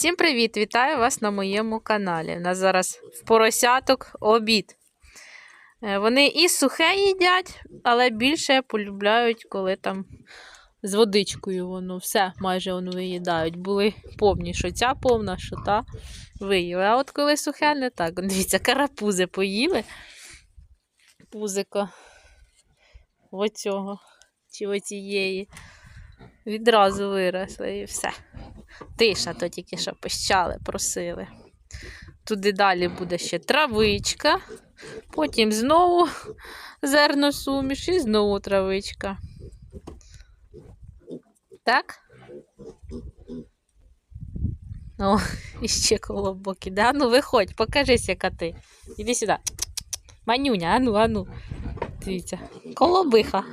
Всім привіт! Вітаю вас на моєму каналі. У нас зараз в поросяток обід. Е, Вони і сухе їдять, але більше полюбляють, коли там з водичкою воно все майже воно виїдають. Були повні, що ця повна, що та виїли. А от коли сухе, не так. Дивіться, карапузи поїли. Пузико оцього чи оцієї. Відразу виросли і все. Тиша, то тільки що пищали, просили. Туди далі буде ще травичка, потім знову зерносуміш і знову травичка. Так? О, і ще колобок іде. Ану, виходь, покажись, яка ти. Іди сюди. Манюня, ану, ану. Дивіться, колобиха.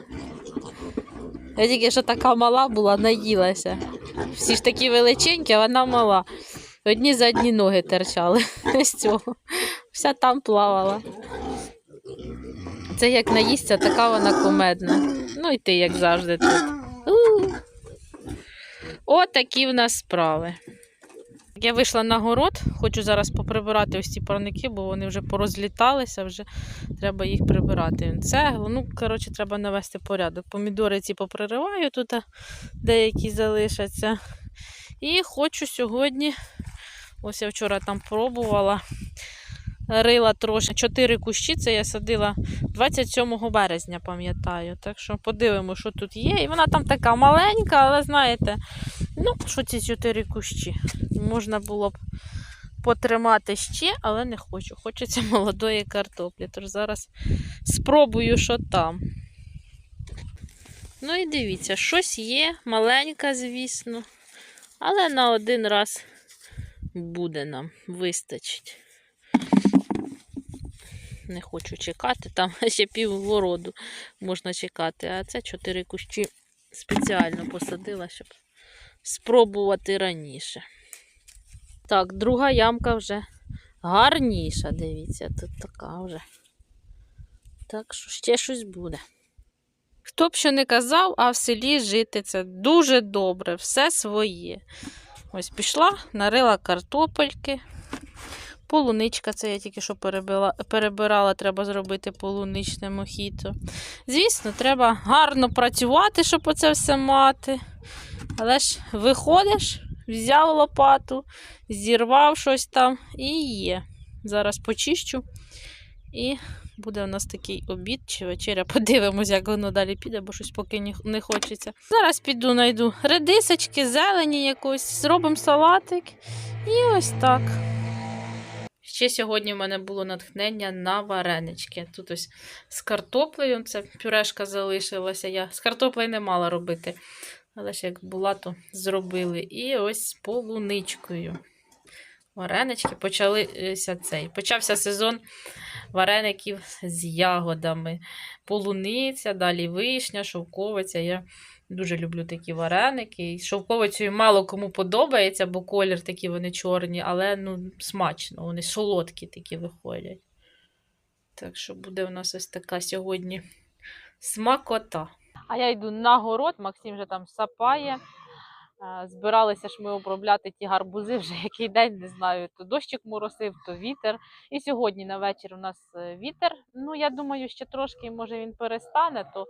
Я тільки що така мала була, наїлася. Всі ж такі величенькі, а вона мала. Одні задні ноги терчали з цього. Вся там плавала. Це як наїсться, така вона кумедна. Ну і ти, як завжди, тут. У. От такі в нас справи. Я вийшла на город, хочу зараз поприбирати ось ці парники, бо вони вже порозліталися, вже треба їх прибирати. Цеглу, ну, коротше, треба навести порядок. Помідори ці попририваю тут, деякі залишаться. І хочу сьогодні, ось я вчора там пробувала, рила трошки. Чотири кущі, це я садила 27 березня, пам'ятаю. Так що подивимося, що тут є. І вона там така маленька, але знаєте, ну, що ці чотири кущі. Можна було б потримати ще, але не хочу. Хочеться молодої картоплі. Тож зараз спробую, що там. Ну і дивіться, щось є, маленька, звісно. Але на один раз буде нам, вистачить. Не хочу чекати, там ще півгороду можна чекати. А це чотири кущі спеціально посадила, щоб спробувати раніше. Так, друга ямка вже гарніша, дивіться, тут така вже. Так що ще щось буде. Хто б що не казав, а в селі жити це дуже добре, все своє. Ось пішла, нарила картопельки. Полуничка, це я тільки що перебила, перебирала, треба зробити полуничне мохіто. Звісно, треба гарно працювати, щоб оце все мати. Але ж виходиш, взяв лопату, зірвав щось там і є. Зараз почищу. І буде у нас такий обід чи вечеря. Подивимось, як воно далі піде, бо щось поки не хочеться. Зараз піду, знайду редисочки, зелені якось, зробимо салатик. І ось так. Ще сьогодні в мене було натхнення на варенички. Тут ось з картоплею, це пюрешка залишилася. Я з картоплею не мала робити. Але ж як була, то зробили. І ось з полуничкою. Варенички почалися цей. Почався сезон вареників з ягодами. Полуниця, далі вишня, шовковиця. Я дуже люблю такі вареники. І шовковицею мало кому подобається, бо колір такі вони чорні, але ну, смачно, вони солодкі такі виходять. Так що буде у нас ось така сьогодні смакота. А я йду на город, Максим вже там сапає. Збиралися ж ми обробляти ті гарбузи вже який день, не знаю, то дощик моросив, то вітер. І сьогодні на вечір у нас е, вітер. Ну, я думаю, ще трошки, може, він перестане, то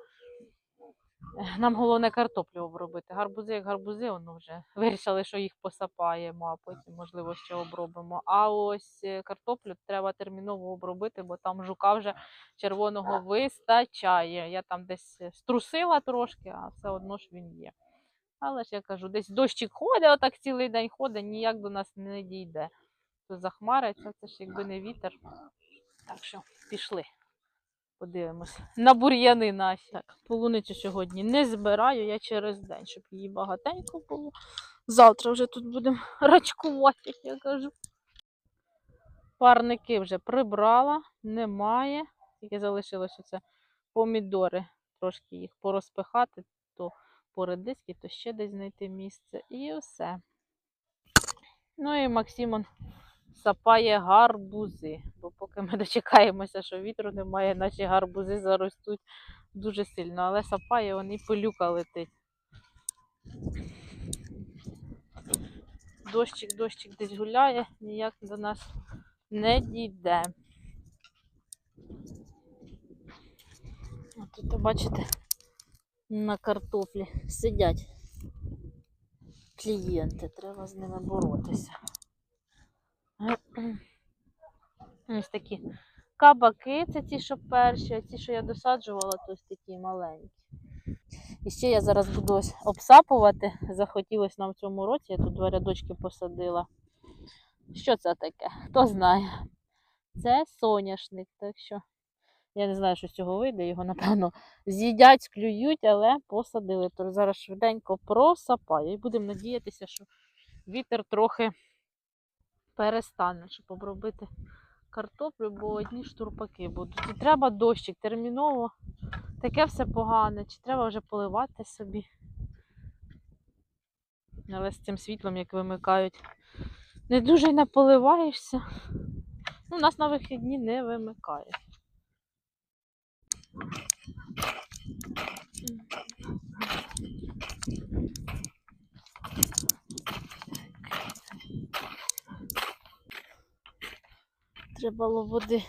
нам головне картоплю обробити. Гарбузи як гарбузи, воно вже вирішили, що їх посапаємо, а потім, можливо, ще обробимо. А ось е, картоплю треба терміново обробити, бо там жука вже червоного вистачає. Я там десь е, струсила трошки, а все одно ж він є. Але ж я кажу, десь дощик ходить, отак цілий день ходить, ніяк до нас не дійде. То захмариться, це ж якби не вітер. Так що пішли. Подивимось. На бур'яни наші. Так, полуницю сьогодні не збираю, я через день, щоб її багатенько було. Завтра вже тут будемо рачкувати, як я кажу. Парники вже прибрала, немає. Тільки залишилося це помідори. Трошки їх порозпихати, то по редиски, то ще десь знайти місце. І все. Ну і Максимон сапає гарбузи. Бо поки ми дочекаємося, що вітру немає, наші гарбузи заростуть дуже сильно. Але сапає, вони пилюка летить. дощик, дощик десь гуляє, ніяк до нас не дійде. А тут, бачите, на картоплі сидять клієнти, треба з ними боротися. Ось такі кабаки, це ті, що перші, а ті, що я досаджувала, то ось такі маленькі. І ще я зараз буду ось обсапувати. Захотілося нам в цьому році, я тут два рядочки посадила. Що це таке? Хто знає? Це соняшник, так що я не знаю, що з цього вийде, його, напевно, з'їдять, склюють, але посадили. Тож зараз швиденько просапаю. І будемо надіятися, що вітер трохи перестане, щоб обробити картоплю, бо одні штурпаки будуть. І треба дощик терміново. Таке все погане, чи треба вже поливати собі. Але з цим світлом, як вимикають, не дуже й не поливаєшся. Ну, нас на вихідні не вимикають. Треба було води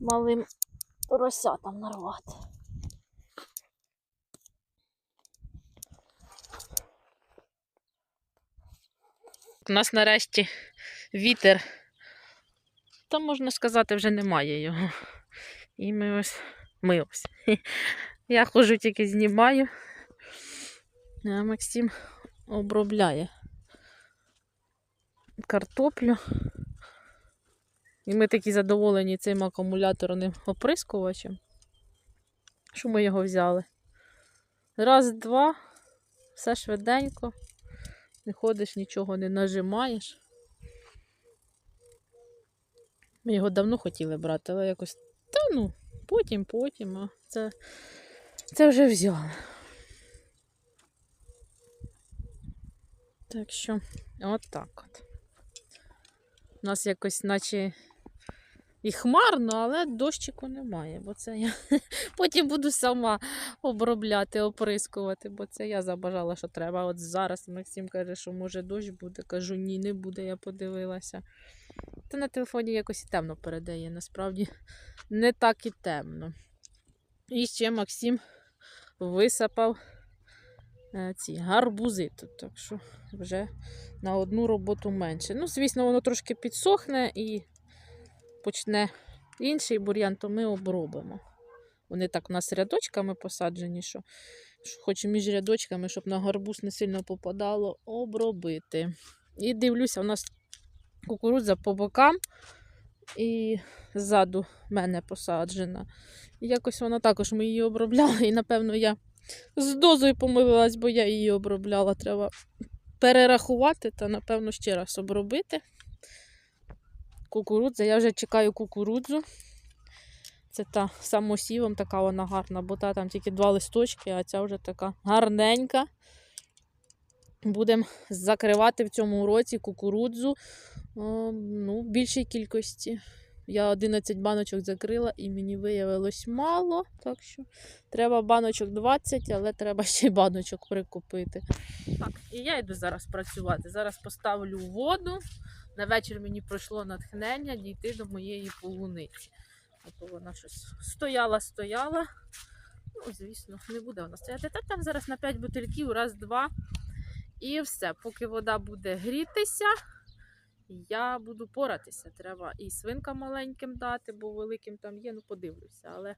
малим поросятам нарвати. У нас нарешті вітер. Та можна сказати, вже немає його. І ми ось. Ми ось. Я ходжу тільки знімаю. А Максим обробляє картоплю. І ми такі задоволені цим акумуляторним оприскувачем. Що ми його взяли? Раз, два, все швиденько. Не ходиш, нічого не нажимаєш. Ми його давно хотіли брати, але якось, та ну, потім, потім, а це, це вже взяли. Так що, от так от. У нас якось наче і хмарно, але дощику немає, бо це я потім буду сама обробляти, оприскувати, бо це я забажала, що треба. От зараз Максим каже, що може дощ буде. Кажу, ні, не буде, я подивилася. Та на телефоні якось і темно передає, насправді не так і темно. І ще Максим висапав е, ці гарбузи тут, так що вже на одну роботу менше. Ну, звісно, воно трошки підсохне і почне інший бур'ян, то ми обробимо. Вони так у нас рядочками посаджені, що, хоч між рядочками, щоб на гарбуз не сильно попадало, обробити. І дивлюся, у нас кукурудза по бокам і ззаду мене посаджена. І якось вона також ми її обробляли, і напевно я з дозою помилилась, бо я її обробляла. Треба перерахувати та, напевно, ще раз обробити. Кукурудза. Я вже чекаю кукурудзу. Це та самосівом така вона гарна, бо та там тільки два листочки, а ця вже така гарненька. Будемо закривати в цьому році кукурудзу о, ну, в більшій кількості. Я 11 баночок закрила і мені виявилось мало. Так що треба баночок 20, але треба ще й баночок прикупити. Так, і я йду зараз працювати. Зараз поставлю воду. На вечір мені пройшло натхнення дійти до моєї полуниці. А то вона щось стояла, стояла. Ну, звісно, не буде вона стояти. Та там зараз на 5 бутильків, раз, два. І все. Поки вода буде грітися, я буду поратися. Треба і свинкам маленьким дати, бо великим там є, ну подивлюся. Але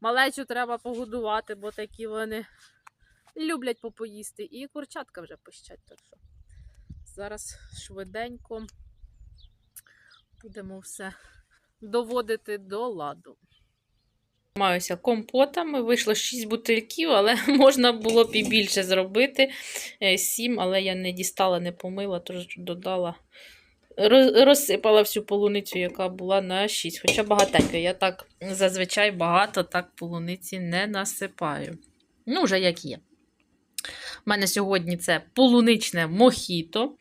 малечу треба погодувати, бо такі вони люблять попоїсти. І курчатка вже пищать. Так що зараз швиденько будемо все доводити до ладу. Маюся компотами, вийшло 6 бутильків, але можна було б і більше зробити. 7, але я не дістала, не помила, тож додала, розсипала всю полуницю, яка була на 6. Хоча багатенько. Я так зазвичай багато так полуниці не насипаю. Ну, вже як є. У мене сьогодні це полуничне мохіто.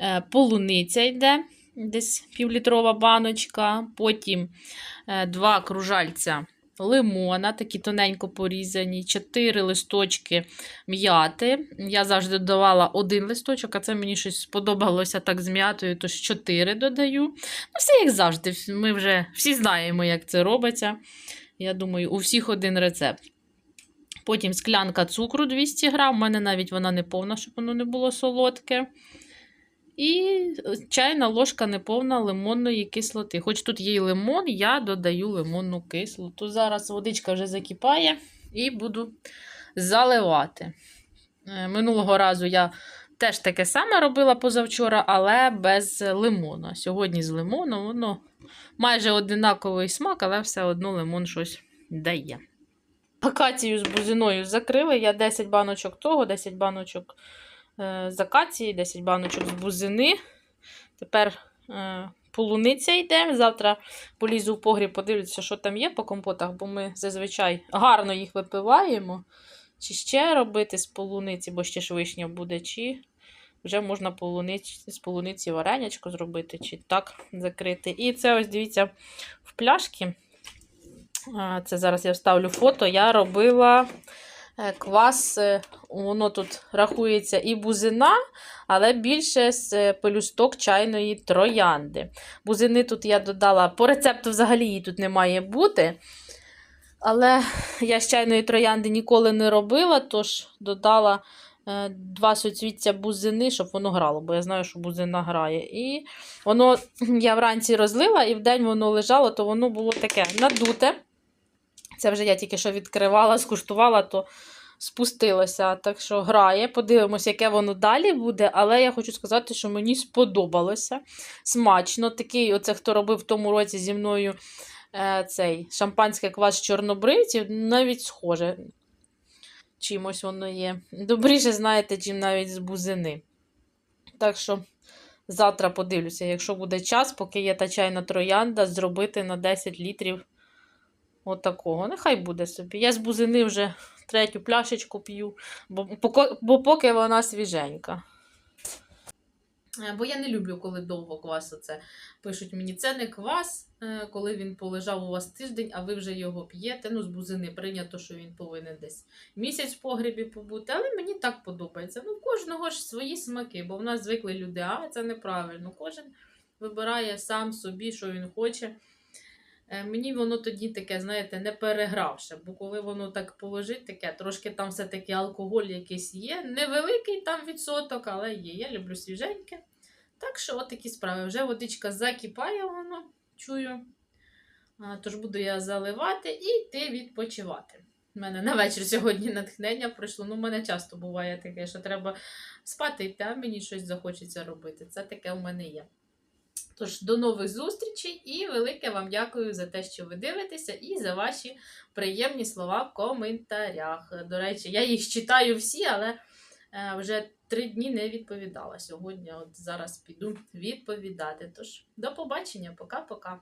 Е, Полуниця йде, десь півлітрова баночка. Потім е, два кружальця лимона, такі тоненько порізані, 4 листочки м'яти. Я завжди додавала один листочок, а це мені щось сподобалося так з м'ятою, тож 4 додаю. Ну, все як завжди. Ми вже всі знаємо, як це робиться. Я думаю, у всіх один рецепт. Потім склянка цукру 200 грам. У мене навіть вона не повна, щоб воно не було солодке. І е, чайна ложка неповна лимонної кислоти. Хоч тут є і лимон, я додаю лимонну кислоту. Зараз водичка вже закипає і буду заливати. Е, Минулого разу я теж таке саме робила позавчора, але без лимона. Сьогодні з лимоном воно майже одинаковий смак, але все одно лимон щось дає. Акацію з бузиною закрили. Я 10 баночок того, 10 баночок е, з акації, 10 баночок з бузини. Тепер е, полуниця йде. Завтра полізу в погріб, подивлюся, що там є по компотах, бо ми зазвичай гарно їх випиваємо. Чи ще робити з полуниці, бо ще ж вишня буде, чи вже можна полуниць, з полуниці варенячко зробити, чи так закрити. І це ось дивіться в пляшки. Це зараз я вставлю фото. Я робила е, квас, е, воно тут рахується і бузина, але більше з е, пелюсток чайної троянди. Бузини тут я додала, по рецепту взагалі її тут не має бути. Але я з чайної троянди ніколи не робила, тож додала два суцвіття бузини, щоб воно грало, бо я знаю, що бузина грає. І воно я вранці розлила, і вдень воно лежало, то воно було таке надуте. Це вже я тільки що відкривала, скуштувала, то спустилося. Так що грає. Подивимось, яке воно далі буде. Але я хочу сказати, що мені сподобалося. Смачно. Такий, оце хто робив в тому році зі мною е, цей шампанське квас чорнобривців, навіть схоже. Чимось воно є. Добріше, знаєте, чим навіть з бузини. Так що. Завтра подивлюся, якщо буде час, поки є та чайна троянда, зробити на 10 літрів отакого. Нехай буде собі. Я з бузини вже третю пляшечку п'ю, бо, бо поки вона свіженька. Е, Бо я не люблю, коли довго квас оце пишуть мені, це не квас, е, коли він полежав у вас тиждень, а ви вже його п'єте. Ну, з бузини прийнято, що він повинен десь місяць в погребі побути. Але мені так подобається. Ну, кожного ж свої смаки, бо в нас звикли люди, а це неправильно. Кожен вибирає сам собі, що він хоче. Е, Мені воно тоді таке, знаєте, не перегравше, бо коли воно так положить, таке, трошки там все-таки алкоголь якийсь є. Невеликий там відсоток, але є. Я люблю свіженьке. Так що, от такі справи. Вже водичка закипає, воно чую. Тож буду я заливати і йти відпочивати. У мене на вечір сьогодні натхнення прийшло. Ну, у мене часто буває таке, що треба спати а мені щось захочеться робити. Це таке у мене є. Тож, до нових зустрічей і велике вам дякую за те, що ви дивитеся, і за ваші приємні слова в коментарях. До речі, я їх читаю всі, але е, вже три дні не відповідала. Сьогодні, от зараз піду відповідати. Тож, до побачення, пока-пока.